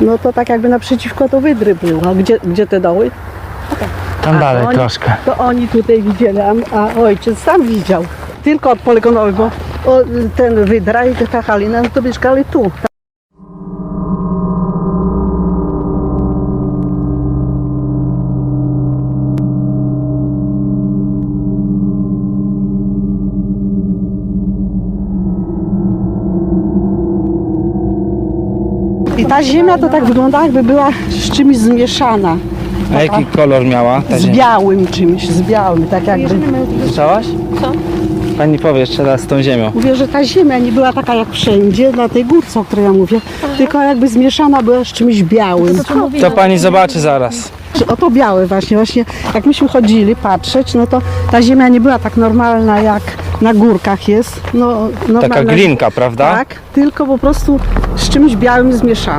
no to tak jakby naprzeciwko to wydry był. A gdzie, gdzie te doły? Tam A, dalej oni- troszkę. To oni tutaj widzieli, a, a ojciec sam widział. Tylko od poligonowego. O, ten wydra i ta Halina no to mieszkali tu. I ta ziemia to tak wygląda, jakby była z czymś zmieszana. A jaki kolor miała ta Z ziemia? białym czymś, z białym, tak jakby. Słyszałaś? Co? Pani powie jeszcze raz z tą ziemią. Mówię, że ta ziemia nie była taka jak wszędzie, na tej górce, o której ja mówię, tylko jakby zmieszana była z czymś białym. To pani zobaczy zaraz. Oto białe właśnie, właśnie jak myśmy chodzili patrzeć, no to ta ziemia nie była tak normalna jak na górkach jest. No, Taka normalna- glinka, prawda? Tak, tylko po prostu z czymś białym zmieszana.